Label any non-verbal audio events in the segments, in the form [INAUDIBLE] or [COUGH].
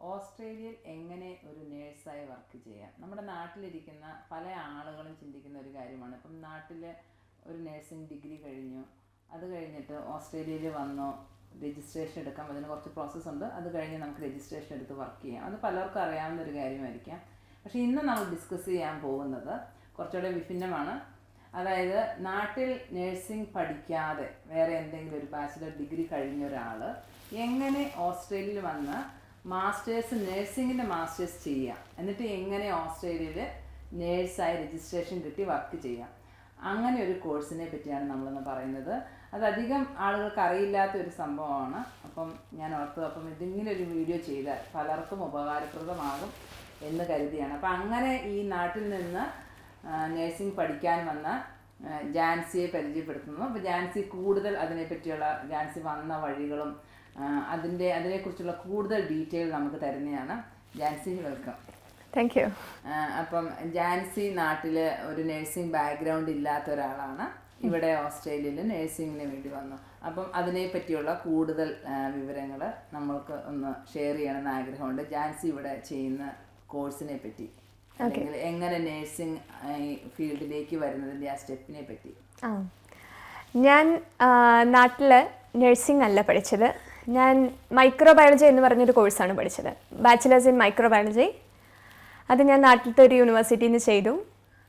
ഓസ്ട്രേലിയയിൽ എങ്ങനെ ഒരു നേഴ്സായി വർക്ക് ചെയ്യാം? നമ്മുടെ നാട്ടിലിരിക്കുന്ന പല ആളുകളും ചിന്തിക്കുന്ന ഒരു കാര്യമാണ്. ഇപ്പം നാട്ടിൽ ഒരു നേഴ്സിംഗ് ഡിഗ്രി കഴിഞ്ഞു. അത് കഴിഞ്ഞിട്ട് ഓസ്ട്രേലിയയിൽ വന്നോ. രജിസ്ട്രേഷൻ എടുക്കാം. അതിന് കുറച്ച് പ്രോസസ്സ് ഉണ്ട്. അത് കഴിഞ്ഞ് നമുക്ക് രജിസ്ട്രേഷൻ എടുത്ത് വർക്ക് ചെയ്യാം. അത് പലർക്കും അറിയാവുന്ന ഒരു കാര്യമായിരിക്കാം. പക്ഷേ ഇന്ന് നമ്മൾ ഡിസ്കസ് ചെയ്യാൻ പോകുന്നത് കുറച്ചുകൂടെ വിഭിന്നമാണ്. അതായത് നാട്ടിൽ നേഴ്സിംഗ് പഠിക്കാതെ വേറെ എന്തെങ്കിലും ഒരു ബാച്ചിലർ ഡിഗ്രി കഴിഞ്ഞ ഒരാൾ എങ്ങനെ ഓസ്ട്രേലിയയിൽ വന്ന് മാസ്റ്റേഴ്സ് നേഴ്സിങ്ങിന്റെ മാസ്റ്റേഴ്സ് ചെയ്യാം. എന്നിട്ട് എങ്ങനെ ഓസ്ട്രേലിയയിൽ നേഴ്സായി രജിസ്ട്രേഷൻ കിട്ടി വർക്ക് ചെയ്യാം. അങ്ങനെ ഒരു കോഴ്സിനെ പറ്റിയാണ് നമ്മളിന്ന് പറയുന്നത്. അതധികം ആളുകൾക്ക് അറിയില്ലാത്ത ഒരു സംഭവമാണ്. അപ്പം ഞാൻ ഓർത്തു അപ്പം ഇതിങ്ങനെ ഒരു വീഡിയോ ചെയ്താൽ പലർക്കും ഉപകാരപ്രദമാകും എന്ന് കരുതിയാണ്. അപ്പം അങ്ങനെ ഈ നാട്ടിൽ നിന്ന് നേഴ്സിംഗ് പഠിക്കാൻ വന്ന ജാൻസിയെ പരിചയപ്പെടുത്തുന്നു. അപ്പോൾ ജാൻസി കൂടുതൽ അതിനെപ്പറ്റിയുള്ള ജാൻസി വന്ന വഴികളും അതിന്റെ അതിനെക്കുറിച്ചുള്ള കൂടുതൽ ഡീറ്റെയിൽ നമുക്ക് തരുന്നതാണ്. ജാൻസി വെൽക്കം. താങ്ക് യു അപ്പം ജാൻസി നാട്ടിൽ ഒരു നഴ്സിംഗ് ബാക്ക്ഗ്രൗണ്ട് ഇല്ലാത്ത ഒരാളാണ്. ഇവിടെ ഓസ്ട്രേലിയയിൽ നഴ്സിംഗിന് വേണ്ടി വന്നു. അപ്പം അതിനെ പറ്റിയുള്ള കൂടുതൽ വിവരങ്ങൾ നമ്മൾക്ക് ഒന്ന് ഷെയർ ചെയ്യണമെന്ന് ആഗ്രഹമുണ്ട്. ജാൻസി ഇവിടെ ചെയ്യുന്ന കോഴ്സിനെ പറ്റി. അല്ലെങ്കിൽ എങ്ങനെ നഴ്സിംഗ് ഫീൽഡിലേക്ക് വരുന്നതിന്റെ ആ സ്റ്റെപ്പിനെ പറ്റി. ഞാൻ നാട്ടിൽ നഴ്സിംഗ് അല്ല പഠിച്ചത്. ഞാൻ മൈക്രോബയോളജി എന്ന് പറഞ്ഞൊരു കോഴ്സാണ് പഠിച്ചത്. ബാച്ചിലേഴ്സ് ഇൻ മൈക്രോബയോളജി അത് ഞാൻ നാട്ടിലത്തെ ഒരു യൂണിവേഴ്സിറ്റിയിൽ നിന്ന് ചെയ്തു.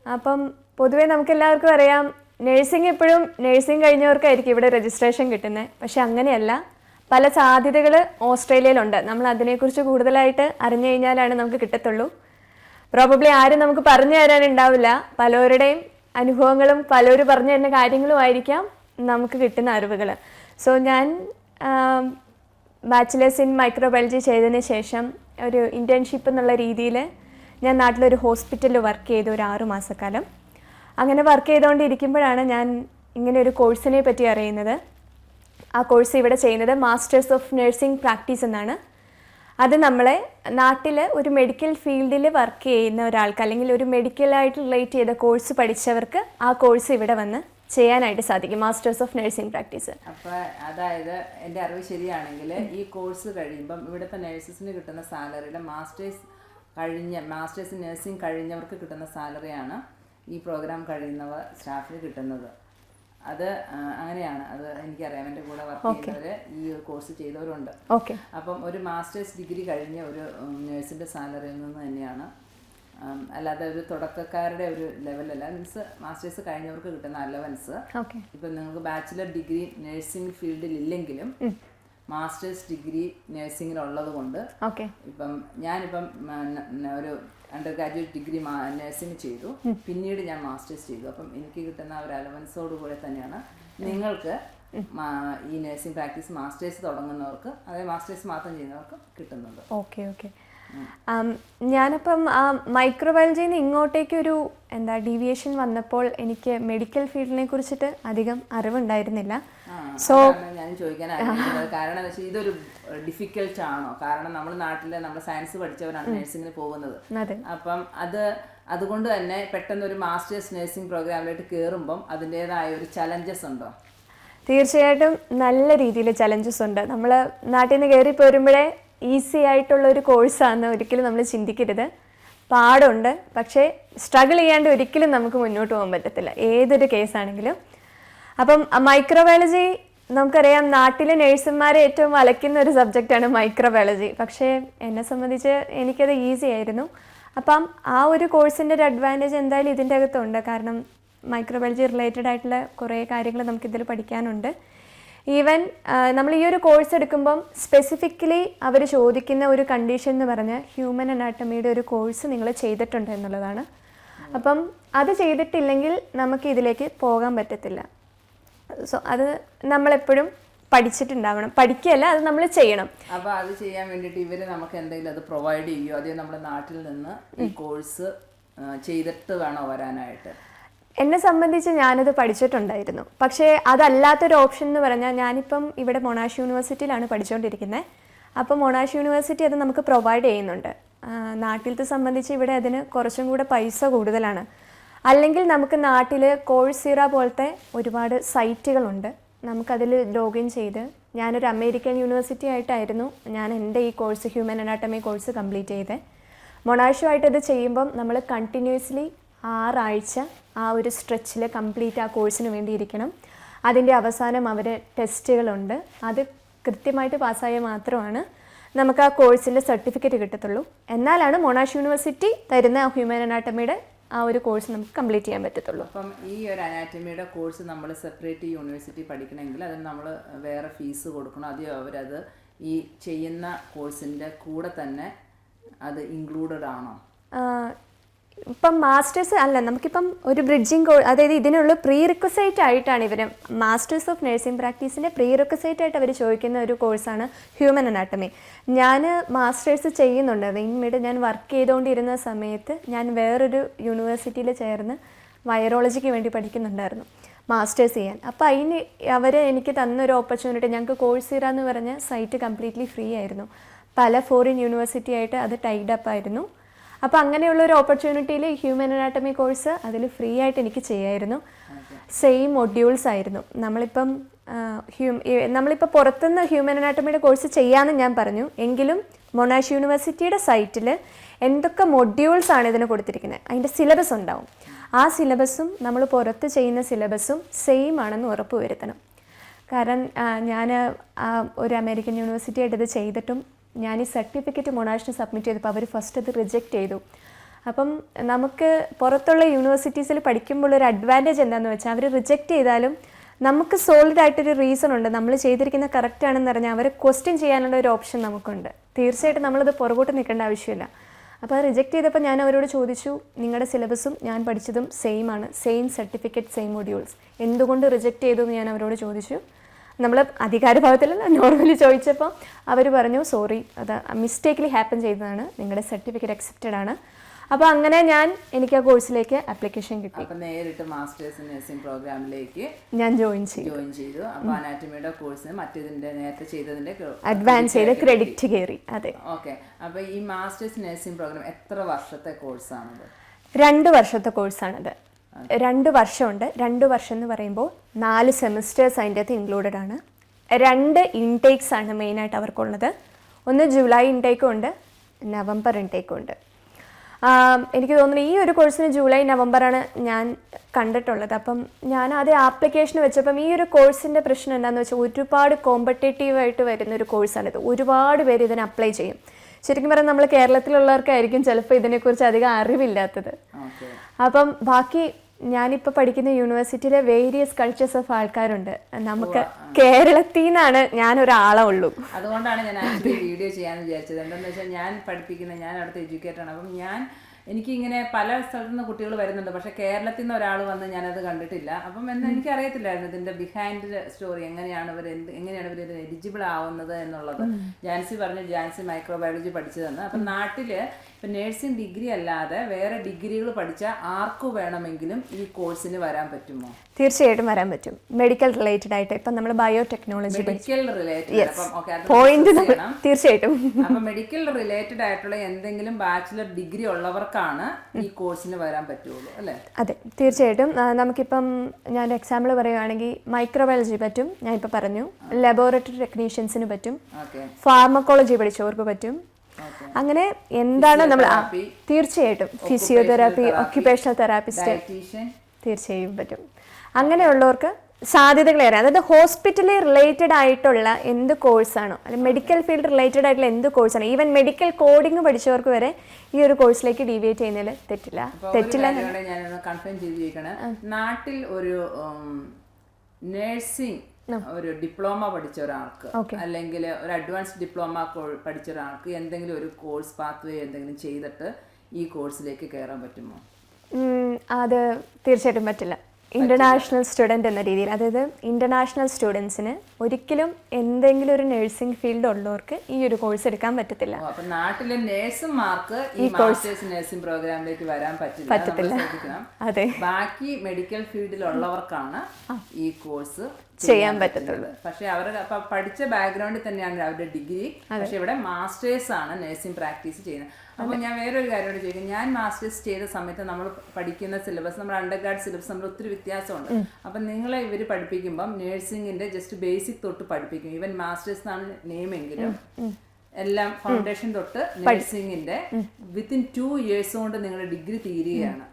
അപ്പം പൊതുവേ നമുക്കെല്ലാവർക്കും അറിയാം നഴ്സിംഗ് എപ്പോഴും നഴ്സിംഗ് കഴിഞ്ഞവർക്കായിരിക്കും ഇവിടെ രജിസ്ട്രേഷൻ കിട്ടുന്നത് പക്ഷെ അങ്ങനെയല്ല. പല സാധ്യതകൾ ഓസ്ട്രേലിയയിലുണ്ട്. നമ്മൾ അതിനെക്കുറിച്ച് കൂടുതലായിട്ട് അറിഞ്ഞു കഴിഞ്ഞാലാണ് നമുക്ക് കിട്ടത്തുള്ളൂ. പ്രോബബ്ലി ആരും നമുക്ക് പറഞ്ഞു തരാനുണ്ടാവില്ല പലരുടെയും അനുഭവങ്ങളും പലരും പറഞ്ഞു തരുന്ന കാര്യങ്ങളുമായിരിക്കാം നമുക്ക് കിട്ടുന്ന അറിവുകൾ സോ ഞാൻ ബാച്ചിലേഴ്സ് ഇൻ മൈക്രോബയോളജി ചെയ്തതിന് ശേഷം ഒരു ഇന്റേൺഷിപ്പ് എന്നുള്ള രീതിയിൽ ഞാൻ നാട്ടിലൊരു ഹോസ്പിറ്റലിൽ വർക്ക് ചെയ്തു ഒരു ആറു മാസക്കാലം. അങ്ങനെ വർക്ക് ചെയ്തുകൊണ്ടിരിക്കുമ്പോഴാണ് ഞാൻ ഇങ്ങനെ ഒരു കോഴ്സിനെ പറ്റി അറിയുന്നത്. ആ കോഴ്സ് ഇവിടെ ചെയ്യുന്നത് മാസ്റ്റേഴ്സ് ഓഫ് നഴ്സിംഗ് പ്രാക്ടീസ് എന്നാണ്. അത് നമ്മളെ നാട്ടിൽ ഒരു മെഡിക്കൽ ഫീൽഡിൽ വർക്ക് ചെയ്യുന്ന ഒരാൾക്ക് അല്ലെങ്കിൽ ഒരു മെഡിക്കലായിട്ട് റിലേറ്റ് ചെയ്ത കോഴ്സ് പഠിച്ചവർക്ക് ആ കോഴ്സ് ഇവിടെ വന്ന് ചെയ്യാനായിട്ട് സാധിക്കും. മാസ്റ്റേഴ്സ് ഓഫ് നഴ്സിംഗ് പ്രാക്ടീസ് അപ്പോൾ അതായത് എന്റെ അറിവ് ശരിയാണെങ്കിൽ ഈ കോഴ്സ് കഴിയുമ്പം ഇവിടുത്തെ നഴ്സസിന് കിട്ടുന്ന സാലറിയുടെ മാസ്റ്റേഴ്സ് കഴിഞ്ഞ മാസ്റ്റേഴ്സ് നഴ്സിംഗ് കഴിഞ്ഞവർക്ക് കിട്ടുന്ന സാലറിയാണ് ഈ പ്രോഗ്രാം കഴിയുന്നവർ സ്റ്റാഫിന് കിട്ടുന്നത്. അത് അങ്ങനെയാണ്. അത് എനിക്കറിയാം. എന്റെ കൂടെ വർക്ക് ചെയ്യുന്നവർ ഈ കോഴ്സ് ചെയ്തവരുണ്ട്. അപ്പം ഒരു മാസ്റ്റേഴ്സ് ഡിഗ്രി കഴിഞ്ഞ ഒരു നേഴ്സിന്റെ സാലറിയിൽ നിന്ന് തന്നെയാണ് അല്ലാതെ ഒരു തുടക്കക്കാരുടെ ഒരു ലെവലല്ല മീൻസ് മാസ്റ്റേഴ്സ് കഴിഞ്ഞവർക്ക് കിട്ടുന്ന അലവൻസ് ഇപ്പൊ നിങ്ങൾക്ക് ബാച്ചിലർ ഡിഗ്രി നഴ്സിംഗ് ഫീൽഡിൽ ഇല്ലെങ്കിലും മാസ്റ്റേഴ്സ് ഡിഗ്രി നഴ്സിംഗിലുള്ളത് കൊണ്ട് ഓക്കെ ഇപ്പം ഞാനിപ്പം ഒരു അണ്ടർ ഗ്രാജുവേറ്റ് ഡിഗ്രി നഴ്സിംഗ് ചെയ്തു. പിന്നീട് ഞാൻ മാസ്റ്റേഴ്സ് ചെയ്തു. അപ്പം എനിക്ക് കിട്ടുന്ന ഒരു അലവൻസോട് കൂടെ തന്നെയാണ് നിങ്ങൾക്ക് ഈ നഴ്സിംഗ് പ്രാക്ടീസ് മാസ്റ്റേഴ്സ് തുടങ്ങുന്നവർക്ക് അതായത് മാസ്റ്റേഴ്സ് മാത്രം ചെയ്യുന്നവർക്ക് കിട്ടുന്നുണ്ട് ഓക്കെ ഓക്കെ ഞാനപ്പം മൈക്രോബയോളജിയിൽ നിന്ന് ഇങ്ങോട്ടേക്കൊരു എന്താ ഡീവിയേഷൻ വന്നപ്പോൾ എനിക്ക് മെഡിക്കൽ ഫീൽഡിനെ കുറിച്ചിട്ട് അധികം അറിവുണ്ടായിരുന്നില്ല. സോ ഞാൻ ചോദിക്കാൻ [LAUGHS] കാരണം ഇതൊരു ഡിഫിക്കൽട്ട് ആണോ? കാരണം നമ്മൾ നാട്ടിൽ നമ്മൾ സയൻസ് പഠിച്ചവരാണ് നഴ്സിംഗിന് പോകുന്നത്. അപ്പം അത് അതുകൊണ്ട് തന്നെ പെട്ടെന്ന് ഒരു മാസ്റ്റേഴ്സ് നഴ്സിംഗ് പ്രോഗ്രാമിലോട്ട് കയറുമ്പം അതിന്റെതായ ഒരു ചലഞ്ചസ് ഉണ്ടോ? തീർച്ചയായിട്ടും നല്ല രീതിയിൽ ചലഞ്ചസ് ഉണ്ട്. നമ്മൾ നാട്ടിൽ നിന്ന് കയറി പോരുമ്പോഴേ ഈസി ആയിട്ടുള്ള ഒരു കോഴ്സാണെന്ന് ഒരിക്കലും നമ്മൾ ചിന്തിക്കരുത്. പാടുണ്ട് പക്ഷേ സ്ട്രഗിൾ ചെയ്യാണ്ട് ഒരിക്കലും നമുക്ക് മുന്നോട്ട് പോകാൻ പറ്റത്തില്ല. ഏതൊരു കേസാണെങ്കിലും. അപ്പം മൈക്രോബയോളജി നമുക്കറിയാം നാട്ടിലെ നഴ്സുമാരെ ഏറ്റവും വലയ്ക്കുന്ന ഒരു സബ്ജക്റ്റാണ് മൈക്രോബയോളജി. പക്ഷേ എന്നെ സംബന്ധിച്ച് എനിക്കത് ഈസി ആയിരുന്നു. അപ്പം ആ ഒരു കോഴ്സിന്റെ ഒരു അഡ്വാന്റേജ് എന്തായാലും ഇതിന്റെ അകത്തുണ്ട്. കാരണം മൈക്രോബയോളജി റിലേറ്റഡ് ആയിട്ടുള്ള കുറേ കാര്യങ്ങൾ നമുക്കിതിൽ പഠിക്കാനുണ്ട്. ഈവൻ നമ്മൾ ഈ ഒരു കോഴ്സ് എടുക്കുമ്പം സ്പെസിഫിക്കലി അവർ ചോദിക്കുന്ന ഒരു കണ്ടീഷൻ എന്ന് പറഞ്ഞാൽ ഹ്യൂമൻ അനാട്ടമിയുടെ ഒരു കോഴ്സ് നിങ്ങൾ ചെയ്തിട്ടുണ്ട് എന്നുള്ളതാണ്. അപ്പം അത് ചെയ്തിട്ടില്ലെങ്കിൽ നമുക്ക് ഇതിലേക്ക് പോകാൻ പറ്റത്തില്ല. സോ അത് നമ്മളെപ്പോഴും പഠിച്ചിട്ടുണ്ടാവണം. പഠിക്കുകയല്ല അത് നമ്മൾ ചെയ്യണം. അപ്പോൾ അത് ചെയ്യാൻ വേണ്ടിയിട്ട് ഇവർ നമുക്ക് എന്തെങ്കിലും അത് പ്രൊവൈഡ് ചെയ്യുമോ അതേ നമ്മുടെ നാട്ടിൽ നിന്ന് ഈ കോഴ്സ് ചെയ്തിട്ട് വേണോ വരാനായിട്ട്? എന്നെ സംബന്ധിച്ച് ഞാനത് പഠിച്ചിട്ടുണ്ടായിരുന്നു. പക്ഷേ അതല്ലാത്തൊരു ഓപ്ഷൻ എന്ന് പറഞ്ഞാൽ ഞാനിപ്പം ഇവിടെ മൊണാഷ് യൂണിവേഴ്സിറ്റിയിലാണ് പഠിച്ചുകൊണ്ടിരിക്കുന്നത് അപ്പോൾ മൊണാഷ് യൂണിവേഴ്സിറ്റി അത് നമുക്ക് പ്രൊവൈഡ് ചെയ്യുന്നുണ്ട്. നാട്ടിലത്തെ സംബന്ധിച്ച് ഇവിടെ അതിന് കുറച്ചും കൂടെ പൈസ കൂടുതലാണ്. അല്ലെങ്കിൽ നമുക്ക് നാട്ടിൽ കോഴ്സീറ പോലത്തെ ഒരുപാട് സൈറ്റുകളുണ്ട്. നമുക്കതിൽ ലോഗിൻ ചെയ്ത് ഞാനൊരു അമേരിക്കൻ യൂണിവേഴ്സിറ്റി ആയിട്ടായിരുന്നു ഞാൻ എന്റെ ഈ course human anatomy course complete ചെയ്തത് മൊണാഷുമായിട്ട് ഇത് ചെയ്യുമ്പം നമ്മൾ കണ്ടിന്യൂസ്ലി ആറാഴ്ച ആ ഒരു സ്ട്രെച്ചിൽ കംപ്ലീറ്റ് ആ കോഴ്സിന് വേണ്ടി ഇരിക്കണം അതിന്റെ അവസാനം അവർ ടെസ്റ്റുകളുണ്ട്. അത് കൃത്യമായിട്ട് പാസ്സായാൽ മാത്രമാണ് നമുക്ക് ആ കോഴ്സിന്റെ സർട്ടിഫിക്കറ്റ് കിട്ടത്തുള്ളൂ. എന്നാലാണ് മോണാഷ് യൂണിവേഴ്സിറ്റി തരുന്ന ആ ഹ്യൂമൻ അനാട്ടമിയുടെ ആ ഒരു കോഴ്സ് നമുക്ക് കംപ്ലീറ്റ് ചെയ്യാൻ പറ്റത്തുള്ളൂ. അപ്പം ഈ ഒരു അനാറ്റമിയുടെ കോഴ്സ് നമ്മൾ സെപ്പറേറ്റ് യൂണിവേഴ്സിറ്റി പഠിക്കണമെങ്കിൽ അതിന് നമ്മൾ വേറെ ഫീസ് കൊടുക്കണം. അത് അവരത് ഈ ചെയ്യുന്ന കോഴ്സിന്റെ കൂടെ തന്നെ അത് ഇൻക്ലൂഡഡ് ആണോ ഇപ്പം മാസ്റ്റേഴ്സ് അല്ല നമുക്കിപ്പം ഒരു ബ്രിഡ്ജിങ് കോഴ് അതായത് ഇതിനുള്ള പ്രീ റിക്വസൈറ്റ് ആയിട്ടാണ് ഇവർ മാസ്റ്റേഴ്സ് ഓഫ് നഴ്സിംഗ് പ്രാക്ടീസിന്റെ പ്രീ റിക്വസൈറ്റ് ആയിട്ട് അവർ ചോദിക്കുന്ന ഒരു കോഴ്സാണ് ഹ്യൂമൻ അനാട്ടമി ഞാൻ മാസ്റ്റേഴ്സ് ചെയ്യുന്നുണ്ട്. വിൻമിഡ് ഞാൻ വർക്ക് ചെയ്തുകൊണ്ടിരുന്ന സമയത്ത് ഞാൻ വേറൊരു യൂണിവേഴ്സിറ്റിയിൽ ചേർന്ന് വൈറോളജിക്ക് വേണ്ടി പഠിക്കുന്നുണ്ടായിരുന്നു മാസ്റ്റേഴ്സ് ചെയ്യാൻ. അപ്പോൾ അതിന് അവർ എനിക്ക് തന്നൊരു ഓപ്പർച്യൂണിറ്റി ഞങ്ങൾക്ക് കോഴ്സ് എന്ന് പറഞ്ഞ സൈറ്റ് കംപ്ലീറ്റ്ലി ഫ്രീ ആയിരുന്നു. പല ഫോറിൻ യൂണിവേഴ്സിറ്റി ആയിട്ട് അത് ടൈഡ് അപ്പ് ആയിരുന്നു. അപ്പോൾ അങ്ങനെയുള്ള ഒരു ഓപ്പർച്യൂണിറ്റിയിൽ ഹ്യൂമൻ അനാട്ടമി കോഴ്സ് അതിൽ ഫ്രീ ആയിട്ട് എനിക്ക് ചെയ്യായിരുന്നു. സെയിം മൊഡ്യൂൾസ് ആയിരുന്നു. നമ്മളിപ്പം ഹ്യൂ നമ്മളിപ്പോൾ പുറത്തുനിന്ന് ഹ്യൂമൻ അനാട്ടമിയുടെ കോഴ്സ് ചെയ്യാമെന്ന് ഞാൻ പറഞ്ഞു. എങ്കിലും മൊണാഷ് യൂണിവേഴ്സിറ്റിയുടെ സൈറ്റിൽ എന്തൊക്കെ മൊഡ്യൂൾസ് ആണ് ഇതിന് കൊടുത്തിരിക്കുന്നത്? അതിന്റെ സിലബസ് ഉണ്ടാവും. ആ സിലബസും നമ്മൾ പുറത്ത് ചെയ്യുന്ന സിലബസും സെയിം ആണെന്ന് ഉറപ്പ് വരുത്തണം. കാരണം ഞാൻ ഒരു അമേരിക്കൻ യൂണിവേഴ്സിറ്റി ആയിട്ട് ഇത് ചെയ്തിട്ടും ഞാൻ ഈ സർട്ടിഫിക്കറ്റ് മൊണാഷിന് സബ്മിറ്റ് ചെയ്തപ്പോൾ അവർ ഫസ്റ്റ് അത് റിജക്റ്റ് ചെയ്തു. അപ്പം നമുക്ക് പുറത്തുള്ള യൂണിവേഴ്സിറ്റീസിൽ പഠിക്കുമ്പോൾ ഒരു അഡ്വാന്റേജ് എന്താണെന്ന് വെച്ചാൽ അവർ റിജക്റ്റ് ചെയ്താലും നമുക്ക് സോളിഡ് ആയിട്ടൊരു റീസൺ ഉണ്ട്. നമ്മൾ ചെയ്തിരിക്കുന്ന കറക്റ്റ് ആണെന്ന് പറഞ്ഞാൽ അവരെ ക്വസ്റ്റ്യൻ ചെയ്യാനുള്ള ഒരു ഓപ്ഷൻ നമുക്കുണ്ട്. തീർച്ചയായിട്ടും നമ്മളത് പുറകോട്ട് നിൽക്കേണ്ട ആവശ്യമില്ല. അപ്പോൾ റിജക്റ്റ് ചെയ്തപ്പോൾ ഞാൻ അവരോട് ചോദിച്ചു നിങ്ങളുടെ സിലബസും ഞാൻ പഠിച്ചതും സെയിം ആണ്. സെയിം സർട്ടിഫിക്കറ്റ് സെയിം മൊഡ്യൂൾസ് എന്തുകൊണ്ട് റിജക്റ്റ് ചെയ്തു? എന്ന് ഞാൻ അവരോട് ചോദിച്ചു. നമ്മൾ അധികാരഭാവത്തിലല്ല നോർമലി ചോദിച്ചപ്പോൾ അവർ പറഞ്ഞു സോറി അത് മിസ്റ്റേക്കിലി ഹാപ്പൻ ചെയ്തതാണ്. നിങ്ങളുടെ സർട്ടിഫിക്കറ്റ് അക്സെപ്റ്റഡ് ആണ്. അപ്പോൾ അങ്ങനെ ഞാൻ എനിക്ക് ആ കോഴ്സിലേക്ക് ആപ്ലിക്കേഷൻ കിട്ടി. അപ്പോൾ നേരിട്ട് മാസ്റ്റേഴ്സ് നഴ്സിംഗ് പ്രോഗ്രാമിലേക്ക് ഞാൻ ജോയിൻ ചെയ്തു. ജോയിൻ ചെയ്തു. അപ്പോൾ അനാറ്റമിയുടെ കോഴ്സ് മറ്റേതിന്റെ നേരത്തെ ചെയ്തതിന്റെ അഡ്വാൻസ് ചെയ്ത് ക്രെഡിറ്റ് കയറി അതെ. ഓക്കെ അപ്പോൾ ഈ മാസ്റ്റേഴ്സ് നഴ്സിംഗ് പ്രോഗ്രാം എത്ര വർഷത്തെ കോഴ്സാണത് രണ്ട് വർഷത്തെ കോഴ്സാണിത് രണ്ട് വർഷമുണ്ട്. രണ്ട് വർഷം എന്ന് പറയുമ്പോൾ നാല് സെമിസ്റ്റേഴ്സ് അതിന്റെ അകത്ത് ഇൻക്ലൂഡഡ് ആണ്. രണ്ട് ഇൻടേക്സ് ആണ് മെയിനായിട്ട് അവർക്കുള്ളത്. ഒന്ന് ജൂലൈ ഇൻടേക്കും ഉണ്ട് നവംബർ ഇൻടേക്കും ഉണ്ട്. എനിക്ക് തോന്നുന്നു ഈ ഒരു കോഴ്സിന് ജൂലൈ നവംബറാണ് ഞാൻ കണ്ടിട്ടുള്ളത്. അപ്പം ഞാൻ ആദ്യം ആപ്ലിക്കേഷൻ വെച്ചപ്പം ഈ ഒരു കോഴ്സിന്റെ പ്രശ്നം എന്താണെന്ന് വെച്ചാൽ ഒരുപാട് കോമ്പറ്റേറ്റീവായിട്ട് വരുന്ന ഒരു കോഴ്സാണിത് ഒരുപാട് പേര് ഇതിന് അപ്ലൈ ചെയ്യും. ശരിക്കും പറഞ്ഞാൽ നമ്മൾ കേരളത്തിലുള്ളവർക്കായിരിക്കും ചിലപ്പോൾ ഇതിനെക്കുറിച്ച് അധികം അറിവില്ലാത്തത്. അപ്പം ബാക്കി ഞാനിപ്പോൾ പഠിക്കുന്ന യൂണിവേഴ്സിറ്റിയിലെ വേരിയസ് കൾച്ചേഴ്സ് ഓഫ് ആൾക്കാരുണ്ട്. നമുക്ക് കേരളത്തിൽ നിന്നാണ് ഞാനൊരാളെ ഉള്ളൂ. അതുകൊണ്ടാണ് ഞാൻ ആക്ച്വലി വീഡിയോ ചെയ്യാന്ന് വിചാരിച്ചത്. എന്താണെന്ന് വെച്ചാൽ ഞാൻ പഠിപ്പിക്കുന്ന ഞാൻ അവിടുത്തെ എഡ്യൂക്കേറ്റർ ആണ്. അപ്പം ഞാൻ എനിക്കിങ്ങനെ പല സ്ഥലത്തു നിന്ന് കുട്ടികൾ വരുന്നുണ്ട്. പക്ഷേ കേരളത്തിൽ നിന്ന് ഒരാൾ വന്ന് ഞാനത് കണ്ടിട്ടില്ല. അപ്പം എന്ന് എനിക്കറിയത്തില്ലായിരുന്നു ഇതിന്റെ ബിഹൈൻഡ് സ്റ്റോറി എങ്ങനെയാണ് ഇവർ എന്ത് എങ്ങനെയാണ് ഇവർ ഇതിന് എലിജിബിൾ ആവുന്നത് എന്നുള്ളത്. ജാൻസി പറഞ്ഞു ജാൻസി മൈക്രോബയോളജി പഠിച്ചതെന്ന്. അപ്പം നാട്ടിൽ ഇപ്പം നേഴ്സിംഗ് ഡിഗ്രി അല്ലാതെ വേറെ ഡിഗ്രികൾ പഠിച്ച ആർക്കു വേണമെങ്കിലും ഈ കോഴ്സിന് വരാൻ പറ്റുമോ? തീർച്ചയായിട്ടും വരാൻ പറ്റും. മെഡിക്കൽ റിലേറ്റഡ് ആയിട്ട് ഇപ്പം നമ്മൾ ബയോടെക്നോളജി മെഡിക്കൽ റിലേറ്റഡ് പോയിന്റ് തീർച്ചയായിട്ടും. അപ്പം മെഡിക്കൽ റിലേറ്റഡ് ആയിട്ടുള്ള എന്തെങ്കിലും ബാച്ചിലർ ഡിഗ്രി ഉള്ളവർക്കാണ് ഈ കോഴ്സിന് വരാൻ പറ്റുള്ളൂ അല്ലേ? അതെ തീർച്ചയായിട്ടും. നമുക്കിപ്പം ഞാൻ എക്സാമ്പിൾ പറയുകയാണെങ്കിൽ മൈക്രോബയോളജി പറ്റും ഞാൻ ഇപ്പോൾ പറഞ്ഞു. ലബോറട്ടറി ടെക്നീഷ്യൻസിന് പറ്റും. ഫാർമക്കോളജി പഠിച്ചവർക്ക് പറ്റും. അങ്ങനെ എന്താണ് നമ്മൾ തീർച്ചയായിട്ടും ഫിസിയോതെറാപ്പി ഒക്യുപേഷണൽ തെറാപ്പിസ്റ്റ് തീർച്ചയായും പറ്റും. അങ്ങനെയുള്ളവർക്ക് സാധ്യതകളേറെ അതായത് ഹോസ്പിറ്റലി റിലേറ്റഡ് ആയിട്ടുള്ള എന്ത് കോഴ്സാണോ അല്ലെങ്കിൽ മെഡിക്കൽ ഫീൽഡ് റിലേറ്റഡ് ആയിട്ടുള്ള എന്ത് കോഴ്സാണോ ഈവൻ മെഡിക്കൽ കോഡിംഗ് പഠിച്ചവർക്ക് വരെ ഈ ഒരു കോഴ്സിലേക്ക് ഡീവിയേറ്റ് ചെയ്യുന്നതിൽ തെറ്റില്ല. തെറ്റില്ല ഞാനൊന്ന് കൺഫേം നാട്ടിൽ ഒരു നേഴ്സിംഗ് ഒരു ഡിപ്ലോമ പഠിച്ച ഒരാൾക്ക്. അല്ലെങ്കിൽ ഒരു അഡ്വാൻസ് ഡിപ്ലോമ പഠിച്ച ഒരാൾക്ക് എന്തെങ്കിലും ഒരു കോഴ്സ് പാത്ത് വേ എന്തെങ്കിലും ചെയ്തിട്ട് ഈ കോഴ്സിലേക്ക് കയറാൻ പറ്റുമോ? അത് തീർച്ചയായിട്ടും പറ്റില്ല. ഇന്റർനാഷണൽ സ്റ്റുഡന്റ് എന്ന രീതിയിൽ. അതായത് ഇന്റർനാഷണൽ സ്റ്റുഡൻസിന് ഒരിക്കലും എന്തെങ്കിലും ഒരു നഴ്സിംഗ് ഫീൽഡ് ഉള്ളവർക്ക് ഈ ഒരു കോഴ്സ് എടുക്കാൻ പറ്റത്തില്ല. നാട്ടിലെ നേഴ്സുമാർക്ക് ഈ മാസ്റ്റേഴ്സ് നഴ്സിംഗ് പ്രോഗ്രാമിലേക്ക് വരാൻ പറ്റില്ല അതെ. ബാക്കി മെഡിക്കൽ ഫീൽഡിലുള്ളവർക്കാണ് ഈ കോഴ്സ് ചെയ്യാൻ പറ്റത്തുള്ളൂ പക്ഷെ അവരുടെ അപ്പൊ പഠിച്ച ബാക്ക്ഗ്രൗണ്ടിൽ തന്നെയാണ് അവരുടെ ഡിഗ്രി പക്ഷെ ഇവിടെ മാസ്റ്റേഴ്സ് ആണ് നഴ്സിംഗ് പ്രാക്ടീസ് ചെയ്യുന്നത്. അപ്പൊ ഞാൻ വേറൊരു കാര്യം കൂടി ചോദിക്കും. ഞാൻ മാസ്റ്റേഴ്സ് ചെയ്ത സമയത്ത് നമ്മൾ പഠിക്കുന്ന സിലബസ് നമ്മുടെ അണ്ടർ ഗ്രാഡ് സിലബസ് നമ്മൾ ഒത്തിരി വ്യത്യാസമുണ്ട്. അപ്പൊ നിങ്ങളെ ഇവർ പഠിപ്പിക്കുമ്പം നഴ്സിംഗിന്റെ ജസ്റ്റ് ബേസിക് തൊട്ട് പഠിപ്പിക്കും. ഈവൻ മാസ്റ്റേഴ്സ് എന്നാണ് നെയിമെങ്കിലും എല്ലാം ഫൗണ്ടേഷൻ തൊട്ട് നഴ്സിംഗിന്റെ വിത്തിൻ ടു ഇയേഴ്സ് കൊണ്ട് നിങ്ങളുടെ ഡിഗ്രി തീരുകയാണ്.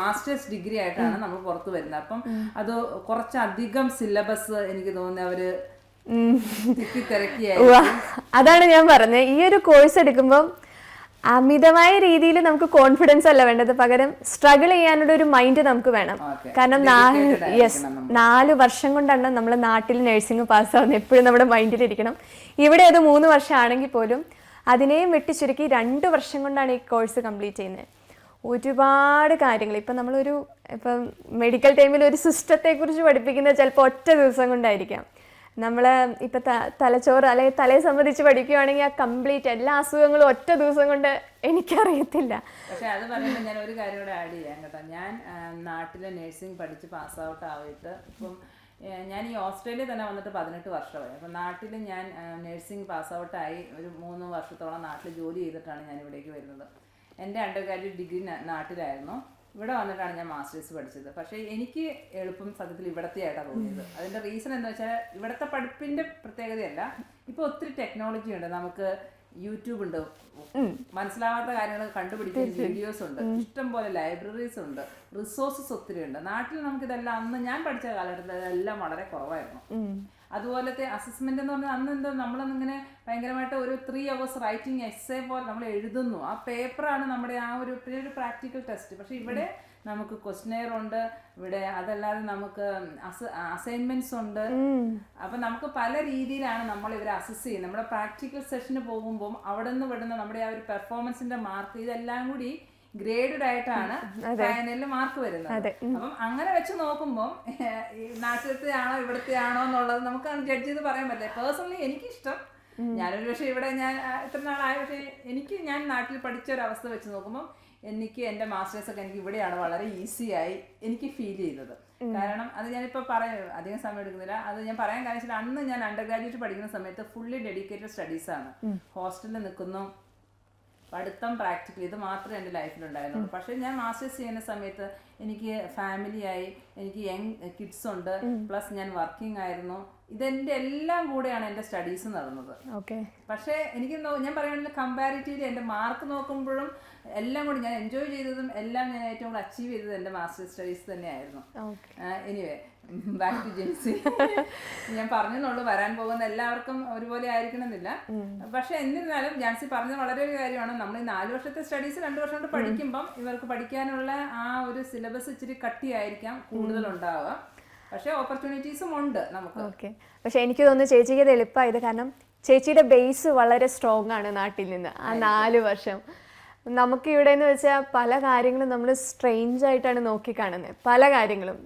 മാസ്റ്റേഴ്സ് ഡിഗ്രി ആയിട്ടാണ് നമ്മൾ പുറത്തു വരുന്നത്. അപ്പം അത് കുറച്ചധികം സിലബസ് എനിക്ക് തോന്നുന്നു അവർ. അതാണ് ഞാൻ പറഞ്ഞത്. ഈ ഒരു കോഴ്സ് എടുക്കുമ്പോൾ അമിതമായ രീതിയിൽ നമുക്ക് കോൺഫിഡൻസ് അല്ല വേണ്ടത്. പകരം സ്ട്രഗിൾ ചെയ്യാനുള്ള ഒരു മൈൻഡ് നമുക്ക് വേണം. കാരണം യെസ് നാല് വർഷം കൊണ്ടാണ് നമ്മൾ നാട്ടിൽ നഴ്സിംഗ് പാസ്സാവുന്നത് എപ്പോഴും നമ്മുടെ മൈൻഡിൽ ഇരിക്കണം. ഇവിടെ അത് മൂന്ന് വർഷമാണെങ്കിൽ പോലും അതിനെയും വെട്ടിച്ചുരുക്കി രണ്ട് വർഷം കൊണ്ടാണ് ഈ കോഴ്സ് കംപ്ലീറ്റ് ചെയ്യുന്നത്. ഒരുപാട് കാര്യങ്ങൾ. ഇപ്പം നമ്മളൊരു ഇപ്പം മെഡിക്കൽ ടൈമിൽ ഒരു സിസ്റ്റത്തെക്കുറിച്ച് പഠിപ്പിക്കുന്നത് ചിലപ്പോൾ ഒറ്റ ദിവസം കൊണ്ടായിരിക്കാം. നമ്മൾ ഇപ്പം ത തലച്ചോറ് അല്ലെങ്കിൽ തലയെ സംബന്ധിച്ച് പഠിക്കുകയാണെങ്കിൽ ആ കംപ്ലീറ്റ് എല്ലാ അസുഖങ്ങളും ഒറ്റ ദിവസം കൊണ്ട് എനിക്കറിയത്തില്ല. പക്ഷേ അത് പറയുമ്പോൾ ഞാൻ ഒരു കാര്യം കൂടെ ആഡ് ചെയ്യാം കേട്ടോ. ഞാൻ നാട്ടിലെ നഴ്സിംഗ് പഠിച്ച് പാസ് ഔട്ട് ആയിട്ട് ഇപ്പം ഞാൻ ഈ ഓസ്ട്രേലിയ തന്നെ വന്നിട്ട് പതിനെട്ട് വർഷമായി. അപ്പം നാട്ടിൽ ഞാൻ നഴ്സിംഗ് പാസ് ഔട്ടായി ഒരു മൂന്ന് വർഷത്തോളം നാട്ടിൽ ജോലി ചെയ്തിട്ടാണ് ഞാൻ ഇവിടേക്ക് വരുന്നത്. എന്റെ അണ്ടർ ഗ്രാജുവേറ്റ് ഡിഗ്രി നാട്ടിലായിരുന്നു. ഇവിടെ വന്നിട്ടാണ് ഞാൻ മാസ്റ്റേഴ്സ് പഠിച്ചത്. പക്ഷേ എനിക്ക് എളുപ്പം സത്യത്തിൽ ഇവിടത്തെ ആയിട്ടാണ് തോന്നിയത്. അതിന്റെ റീസൺ എന്താ വെച്ചാൽ ഇവിടുത്തെ പഠിപ്പിന്റെ പ്രത്യേകതയല്ല. ഇപ്പോൾ ഒത്തിരി ടെക്നോളജി ഉണ്ട്. നമുക്ക് യൂട്യൂബ് ഉണ്ട്. മനസ്സിലാവാത്ത കാര്യങ്ങൾ കണ്ടുപിടിക്കുന്ന വീഡിയോസ് ഉണ്ട്. ഇഷ്ടം പോലെ ലൈബ്രറീസ് ഉണ്ട്. റിസോഴ്സസ് ഒത്തിരി ഉണ്ട്. നാട്ടിൽ നമുക്ക് ഇതെല്ലാം അന്ന് ഞാൻ പഠിച്ച കാലഘട്ടത്തിൽ ഇതെല്ലാം വളരെ കുറവായിരുന്നു. അതുപോലത്തെ അസസ്മെന്റ് എന്ന് പറഞ്ഞാൽ അന്ന് എന്തോ നമ്മളൊന്നിങ്ങനെ ഭയങ്കരമായിട്ട് ഒരു ത്രീ അവേഴ്സ് റൈറ്റിംഗ് എസ്സേ പോലെ നമ്മൾ എഴുതുന്നു. ആ പേപ്പറാണ് നമ്മുടെ ആ ഒരു പ്രാക്ടിക്കൽ ടെസ്റ്റ് പക്ഷെ ഇവിടെ നമുക്ക് ക്വസ്റ്റനെയർ ഉണ്ട്. ഇവിടെ അതല്ലാതെ നമുക്ക് അസൈൻമെന്റ്സ് ഉണ്ട്. അപ്പൊ നമുക്ക് പല രീതിയിലാണ് നമ്മൾ ഇവരെ അസസ് ചെയ്യുന്നത്. നമ്മുടെ പ്രാക്ടിക്കൽ സെഷന് പോകുമ്പോൾ അവിടെ നിന്ന് വിടുന്ന നമ്മുടെ ആ ഒരു പെർഫോമൻസിന്റെ മാർക്ക് ഇതെല്ലാം കൂടി ഗ്രേഡഡ് ആയിട്ടാണ് ഫൈനലിൽ മാർക്ക് വരുന്നത്. അപ്പം അങ്ങനെ വെച്ച് നോക്കുമ്പോൾ നാട്ടിലത്തെ ആണോ ഇവിടുത്തെ ആണോ എന്നുള്ളത് നമുക്ക് ജഡ്ജ് ചെയ്ത് പറയാൻ പറ്റില്ല. പേഴ്സണലി എനിക്കിഷ്ടം. ഞാനൊരു പക്ഷേ ഇവിടെ ഞാൻ ഇത്ര നാളായ. പക്ഷേ എനിക്ക് ഞാൻ നാട്ടിൽ പഠിച്ച ഒരു അവസ്ഥ വെച്ച് നോക്കുമ്പോൾ എനിക്ക് എന്റെ മാസ്റ്റേഴ്സ് ഒക്കെ എനിക്ക് ഇവിടെയാണ് വളരെ ഈസി ആയി എനിക്ക് ഫീൽ ചെയ്തത് കാരണം അത് ഞാനിപ്പോൾ പറയാം അധികം സമയം എടുക്കുന്നില്ല. അത് ഞാൻ പറയാൻ കാരണം വെച്ചാൽ അന്ന് ഞാൻ അണ്ടർ ഗ്രാജുവേറ്റ് പഠിക്കുന്ന സമയത്ത് ഫുള്ളി ഡെഡിക്കേറ്റഡ് സ്റ്റഡീസ് ആണ്. ഹോസ്റ്റലിൽ നിൽക്കുന്നു. പഠിത്തം പ്രാക്ടിക്കൽ ഇത് മാത്രമേ എന്റെ ലൈഫിൽ ഉണ്ടായിരുന്നു പക്ഷേ ഞാൻ മാസ്റ്റേഴ്സ് ചെയ്യുന്ന സമയത്ത് എനിക്ക് ഫാമിലിയായി എനിക്ക് യങ് കിഡ്സ് ഉണ്ട്. പ്ലസ് ഞാൻ വർക്കിംഗ് ആയിരുന്നു. ഇതെന്റെ എല്ലാം കൂടെയാണ് എന്റെ സ്റ്റഡീസ് നടന്നത്. ഓക്കെ പക്ഷേ എനിക്ക് ഞാൻ പറയുകയാണെങ്കിൽ കമ്പാരിറ്റീവ്ലി എന്റെ മാർക്ക് നോക്കുമ്പോഴും എല്ലാം കൂടി ഞാൻ എൻജോയ് ചെയ്തതും എല്ലാം ഞാൻ ഏറ്റവും കൂടുതൽ അച്ചീവ് ചെയ്തത് എന്റെ മാസ്റ്റേഴ്സ് സ്റ്റഡീസ് തന്നെയായിരുന്നു. എനിവേ ബാക്ക് ടു ജെൻസി ഞാൻ പറഞ്ഞെന്നുള്ളൂ വരാൻ പോകുന്ന എല്ലാവർക്കും ഒരുപോലെ ആയിരിക്കണമെന്നില്ല. പക്ഷെ എന്നിരുന്നാലും ജാൻസി പറഞ്ഞത് വളരെ ഒരു കാര്യമാണ്. നമ്മൾ ഈ നാല് വർഷത്തെ സ്റ്റഡീസ് രണ്ട് വർഷം കൊണ്ട് പഠിക്കുമ്പം ഇവർക്ക് പഠിക്കാനുള്ള ആ ഒരു സിലബസ് ഇച്ചിരി കട്ടിയായിരിക്കാം കൂടുതൽ ഉണ്ടാവുക. പക്ഷെ ഓപ്പർച്യൂണിറ്റീസും ഉണ്ട് നമുക്ക്. ഓക്കെ പക്ഷെ എനിക്ക് തോന്നുന്നു ചേച്ചിക്ക് ഇത് എളുപ്പമായത് കാരണം ചേച്ചിയുടെ ബേസ് വളരെ സ്ട്രോങ് ആണ് നാട്ടിൽ നിന്ന്. ആ നാല് വർഷം. നമുക്ക് ഇവിടെ എന്ന് വെച്ചാൽ പല കാര്യങ്ങളും നമ്മൾ സ്ട്രെയിഞ്ച് ആയിട്ടാണ് നോക്കിക്കാണുന്നത് പല കാര്യങ്ങളും.